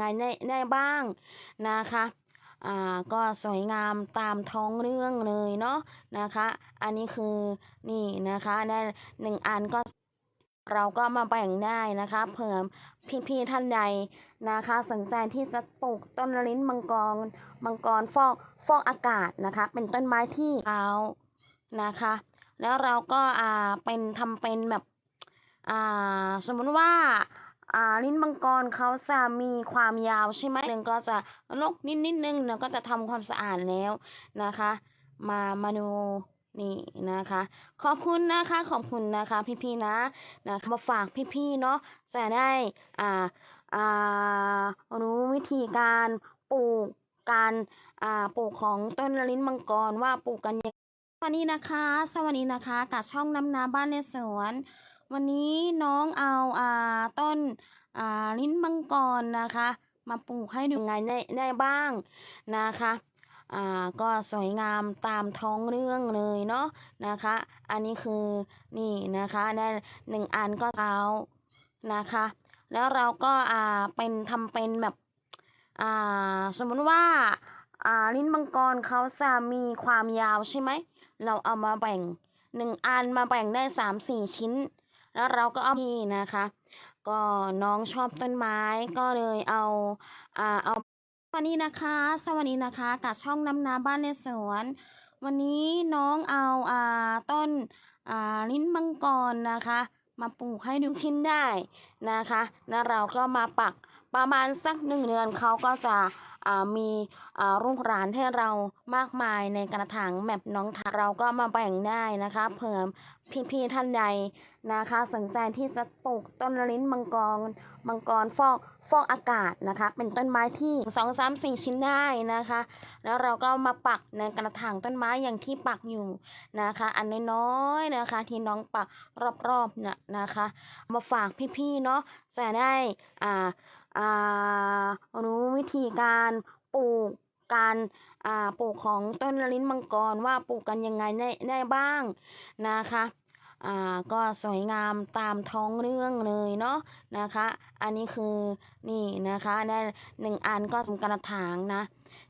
ไงได้ได้บ้างนะคะอ่าก็สวยงามตามท้องเรื่องเลยเนาะนะคะ อันนี้คือนี่นะคะได้หนึ่งอันก็เราก็มาแบ่งได้นะคะเผื่อพี่ๆท่านใดนะคะ สนใจที่จะปลูกต้นลิ้นมังกรมังกรฟอกฟอกอากาศนะคะ เป็นต้นไม้ที่เท้านะคะ แล้วเราก็อ่าเป็นทำเป็นแบบอ่าสมมุติว่า อ่าลิ้นมังกรเขาจะมีความยาวใช่ไหมหนึ่งก็จะลกนิดนิดนึงแล้วก็จะทำความสะอาดแล้วนะคะ มามาดูนี่นะคะ ขอบคุณนะคะขอบคุณนะคะ พี่ๆนะนะคะมาฝากพี่ๆเนาะจะได้อ่าอ่ารู้วิธีการปลูกการอ่าปลูกของต้นลิ้นมังกรว่าปลูกกันยังสวัสดีนะคะ สวัสดีนะคะกับช่องน้ำนาบ้านในสวน วันนี้น้องเอาอ่าต้นอ่าลิ้นมังกรนะคะ มาปลูกให้ดูไงได้ได้บ้างนะคะอ่าก็สวยงามตามท้องเรื่องเลยเนาะนะคะ อันนี้คือนี่นะคะได้หนึ่งอันก็เท้านะคะ แล้วเราก็อ่าเป็นทำเป็นแบบอ่าสมมติว่าอ่าลิ้นมังกรเขาจะมีความยาวใช่ไหม เราเอามาแบ่งหนึ่งอันมาแบ่งได้สามสี่ชิ้น แล้วเราก็เอาที่นะคะ ก็น้องชอบต้นไม้ก็เลยเอาอ่าเอาสวัสดีนะคะ สวัสดีนะคะกับช่องน้ำนาบ้านในสวน วันนี้น้องเอาอ่าต้นอ่าลิ้นมังกรนะคะ มาปลูกให้ดูชิ้นได้นะคะ แล้วเราก็มาปัก ประมาณสักหนึ่งเดือนเขาก็จะมีอ่าลูกหลานให้เรามากมายในกระถางแบบน้องทาเราก็มาแบ่งได้นะคะเผื่อพี่ๆท่านใดนะคะสนใจที่จะปลูกต้นลิ้นมังกรมังกรฟอกฟอกอากาศนะคะ เป็นต้นไม้ที่สองสามสี่ชิ้นได้นะคะ แล้วเราก็มาปักในกระถางต้นไม้อย่างที่ปักอยู่นะคะ อันน้อยๆนะคะ ที่น้องปักรอบๆเนี่ยนะคะ มาฝากพี่ๆเนาะจะได้อ่า รู้วิธีการปลูกการอ่าปลูกของต้นลิ้นมังกรว่าปลูกกันยังไงได้ได้บ้างนะคะอ่าก็สวยงามตามท้องเรื่องเลยเนาะนะคะ อันนี้คือนี่นะคะได้หนึ่งอันก็ทำกระถางนะ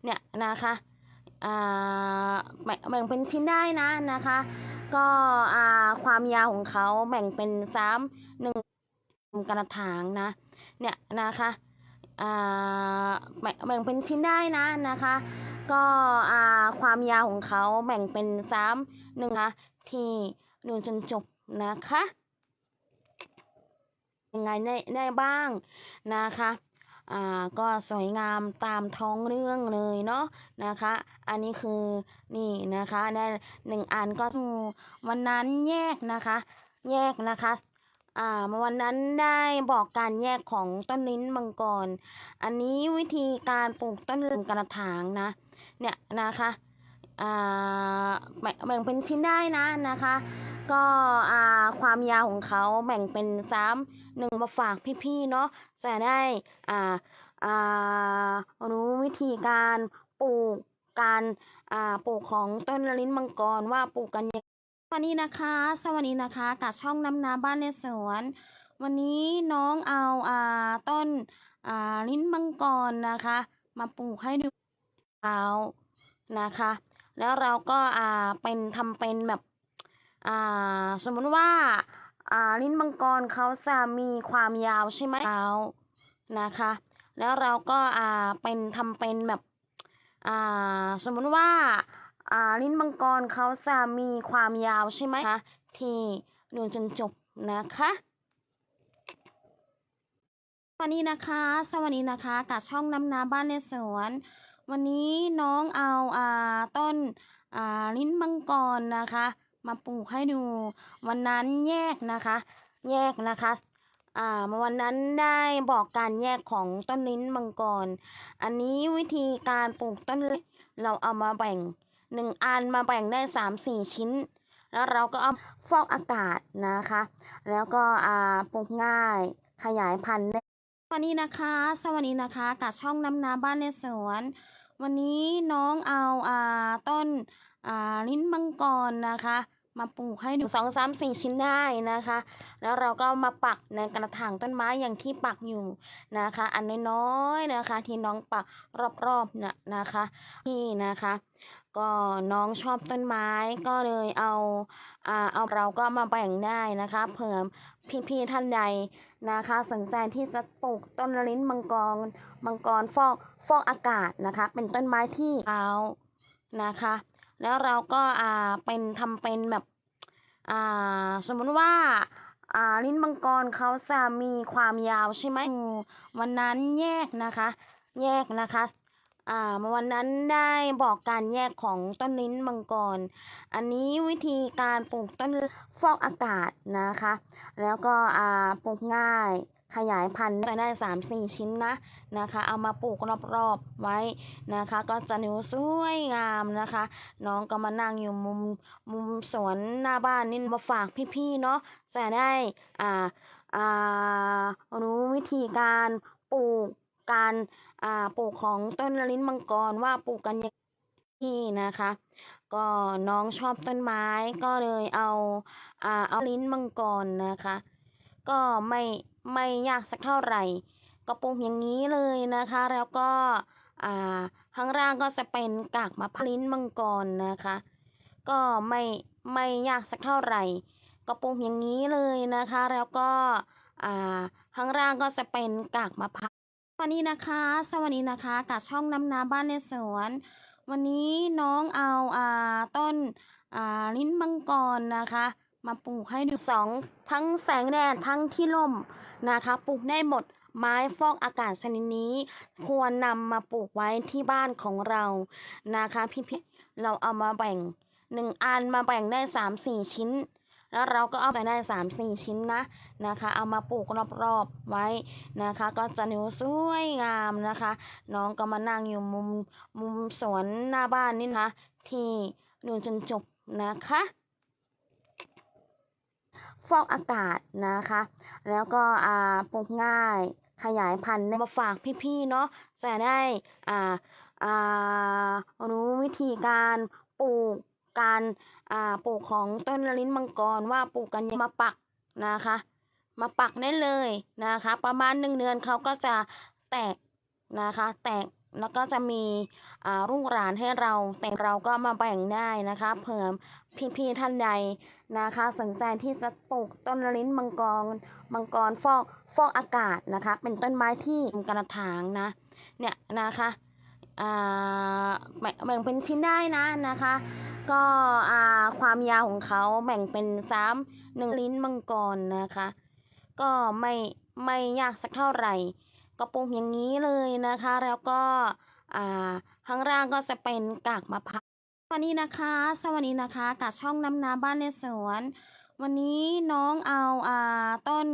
เนี่ยนะคะอ่าแบ่งแบ่งเป็นชิ้นได้นะนะคะ ก็อ่าความยาวของเขาแบ่งเป็นสามหนึ่งกระถางนะ เนี่ยนะคะอ่าแบ่งเป็นชิ้นได้นะนะคะ ก็อ่าความยาวของเขาแบ่งเป็นสามหนึ่งนะที่ดูจนจบนะคะยังไงได้ได้บ้างนะคะอ่าก็สวยงามตามท้องเรื่องเลยเนาะนะคะ อันนี้คือนี่นะคะได้หนึ่งอันก็วันนั้นแยกนะคะ แยกนะคะ อ่าวันนั้นได้บอกการแยกของต้นลิ้นมังกร อันนี้วิธีการปลูกต้นลิ้นกระถางนะ เนี่ยนะคะอ่าแบ่งเป็นชิ้นได้นะนะคะ ก็อ่าความยาวของเขาแบ่งเป็นสามหนึ่งมาฝากพี่ๆเนาะจะได้อ่าอ่ารู้วิธีการปลูกการอ่าปลูกของต้นลิ้นมังกรว่าปลูกกันยัง วัสดีนะคะ สวัสดีนะคะกับช่องน้ำนาบ้านในสวน วันนี้น้องเอาอ่าต้นอ่าลิ้นมังกรนะคะ มาปลูกให้ดูเท้านะคะ แล้วเราก็อ่าเป็นทำเป็นแบบอ่าสมมุติว่าอ่าลิ้นมังกรเขาจะมีความยาวใช่ไหมเท้านะคะ แล้วเราก็อ่าเป็นทำเป็นแบบอ่าสมมุติว่า อ่าลิ้นมังกรเขาจะมีความยาวใช่ไหมคะที่ดูจนจบนะคะวัสดีนะคะ สวัสดีนะคะกับช่องน้ำนาบ้านในสวน วันนี้น้องเอาอ่าต้นอ่าลิ้นมังกรนะคะ มาปลูกให้ดู วันนั้นแยกนะคะ แยกนะคะอ่าวันนั้นได้บอกการแยกของต้นลิ้นมังกร อันนี้วิธีการปลูกต้นเราเอามาแบ่ง หนึ่งอันมาแบ่งได้สามสี่ชิ้น แล้วเราก็เอาฟอกอากาศนะคะ แล้วก็อ่าปลูกง่ายขยายพันธุ์ได้สวัสดีนะคะ สวัสดีนะคะกับช่องน้ำนาบ้านในสวน วันนี้น้องเอาอ่าต้นอ่าลิ้นมังกรนะคะ มาปลูกให้ดูสองสามสี่ชิ้นได้นะคะ แล้วเราก็มาปักในกระถางต้นไม้อย่างที่ปักอยู่นะคะ อันน้อยๆนะคะ ที่น้องปักรอบๆน่ะนะคะ นี่นะคะ ก็น้องชอบต้นไม้ก็เลยเอาอ่าเอาเราก็มาแบ่งได้นะคะเผื่อพี่ๆท่านใดนะคะ สนใจที่จะปลูกต้นลิ้นมังกรมังกรฟอกฟอกอากาศนะคะ เป็นต้นไม้ที่เท้านะคะ แล้วเราก็อ่าเป็นทำเป็นแบบอ่าสมมติว่าอ่าลิ้นมังกรเขาจะมีความยาวใช่ไหมมวันนั้นแยกนะคะ แยกนะคะ อ่าวันนั้นได้บอกการแยกของต้นลิ้นมังกร อันนี้วิธีการปลูกต้นฟอกอากาศนะคะ แล้วก็อ่าปลูกง่ายขยายพันธุ์ไปได้สามสี่ชิ้นนะนะคะ เอามาปลูกรอบๆไว้นะคะ ก็จะดูสวยงามนะคะ น้องก็มานั่งอยู่มุมมุมสวนหน้าบ้านนี่มาฝากพี่ๆเนาะจะได้อ่าอ่ารู้วิธีการปลูก การปลูกของต้นลิ้นมังกรว่าปลูกกันยังที่นะคะ ก็น้องชอบต้นไม้ก็เลยเอาอ่าเอาลิ้นมังกรนะคะ ก็ไม่ไม่ยากสักเท่าไหร่ ก็ปลูกอย่างนี้เลยนะคะ แล้วก็อ่าข้างล่างก็จะเป็นกากมะพร้าวลิ้นมังกรนะคะ ก็ไม่ไม่ยากสักเท่าไหร่ ก็ปลูกอย่างนี้เลยนะคะ แล้วก็อ่าข้างล่างก็จะเป็นกากมะพร้าว วัสดีนะคะ สวัสดีนะคะกับช่องน้ำนาบ้านในสวน วันนี้น้องเอาอ่าต้นอ่าลิ้นมังกรนะคะ มาปลูกให้ดูสองทั้งแสงแดดทั้งที่ร่มนะคะปลูกได้หมดไม้ฟอกอากาศชนิดนี้ควรนำมาปลูกไว้ที่บ้านของเรานะคะพี่ๆเราเอามาแบ่งหนึ่งอันมาแบ่งได้สามสี่ชิ้น แล้วเราก็เอาไปได้สามสี่ชิ้นนะนะคะ เอามาปลูกรอบๆไว้นะคะ ก็จะดูสวยงามนะคะ น้องก็มานั่งอยู่มุมมุมสวนหน้าบ้านนี่นะที่ดูจนจบนะคะฟอกอากาศนะคะ แล้วก็อ่าปลูกง่ายขยายพันธุ์มาฝากพี่ๆเนาะจะได้อ่าอ่ารู้วิธีการปลูก การปลูกของต้นลิ้นมังกรว่าปลูกกันยังมาปักนะคะ มาปักได้เลยนะคะ ประมาณหนึ่งเดือนเขาก็จะแตกนะคะ แตกแล้วก็จะมีอ่าลูกหลานให้เราแต่เราก็มาแบ่งได้นะคะเผื่อพี่ๆท่านใดนะคะ สนใจที่จะปลูกต้นลิ้นมังกรมังกรฟอกฟอกอากาศนะคะ เป็นต้นไม้ที่กระถางนะเนี่ยนะคะแบ่งเป็นชิ้นได้นะนะคะ ก็อ่าความยาวของเขาแบ่งเป็นสามหนึ่งลิ้นมังกรนะคะ ก็ไม่ไม่ยากสักเท่าไหร่ก็ปลูกอย่างนี้เลยนะคะ แล้วก็อ่าข้างล่างก็จะเป็นกากมะพร้าววัสดีนะคะ สวัสดีนะคะกับช่องน้ำนาบ้านในสวน วันนี้น้องเอาอ่าต้น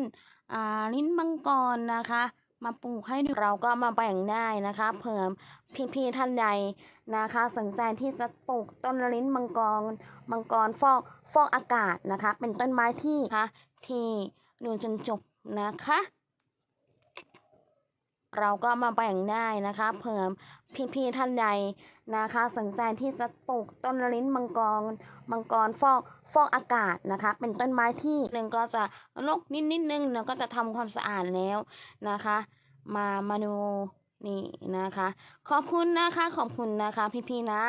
อ่าลิ้นมังกรนะคะ มาปลูกให้ดูเราก็มาแบ่งได้นะคะเผื่อพี่ๆท่านใดนะคะสนใจที่จะปลูกต้นลิ้นมังกรมังกรฟอกฟอกอากาศนะคะ เป็นต้นไม้ที่นะคะที่ดูจนจบนะคะ เราก็มาแบ่งได้นะคะเผื่อพี่ๆท่านใดนะคะสนใจที่จะปลูกต้นลิ้นมังกรมังกรฟอกฟอกอากาศนะคะ เป็นต้นไม้ที่หนึ่งก็จะรกนิดนิดนึงแล้วก็จะทำความสะอาดแล้วนะคะ มามาดูนี่นะคะ ขอบคุณนะคะขอบคุณนะคะ พี่ๆนะ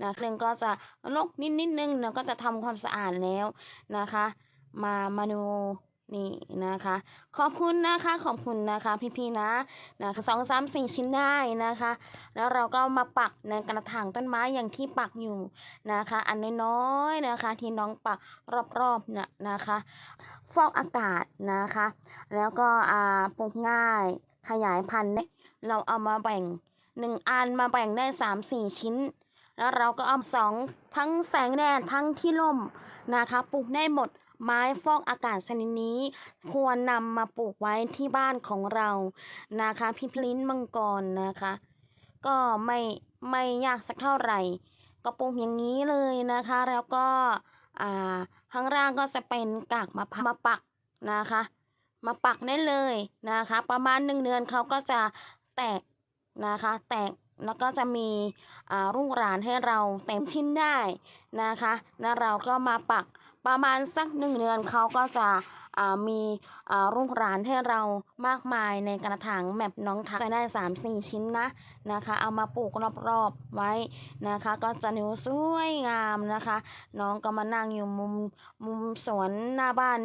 นะเรื่องก็จะรกนิดนิดนึงแล้วก็จะทำความสะอาดแล้วนะคะ มามาดู นี่นะคะ ขอบคุณนะคะขอบคุณนะคะพี่ๆนะนะคะสองสามสี่ชิ้นได้นะคะ แล้วเราก็มาปักในกระถางต้นไม้อย่างที่ปักอยู่นะคะ อันน้อยๆนะคะ ที่น้องปักรอบๆเนี่ยนะคะฟอกอากาศนะคะ แล้วก็อ่าปลูกง่ายขยายพันธุ์เนี่ยเราเอามาแบ่งหนึ่งอันมาแบ่งได้สามสี่ชิ้น แล้วเราก็เอาสองทั้งแสงแดดทั้งที่ร่มนะคะปลูกได้หมด ไม้ฟอกอากาศชนิดนี้ ควรนำมาปลูกไว้ที่บ้านของเรานะคะพิพลิ้นมังกรนะคะ ก็ไม่ไม่ยากสักเท่าไหร่ ก็ปลูกอย่างนี้เลยนะคะ แล้วก็อ่าข้างล่างก็จะเป็นกากมะพร้าวมาปักนะคะ มาปักได้เลยนะคะ ประมาณหนึ่งเดือนเขาก็จะแตกนะคะ แตกแล้วก็จะมีอ่าลูกหลานให้เราเต็มชิ้นได้นะคะ แล้วเราก็มาปัก ประมาณสักหนึ่งเดือนเขาก็จะมีอ่าลูกหลานให้เรามากมายในกระถางแบบน้องทักจะได้สามสี่ชิ้นนะนะคะ เอามาปลูกรอบๆไว้นะคะ ก็จะนิ้วสวยงามนะคะ น้องก็มานั่งอยู่มุมมุมสวนหน้าบ้าน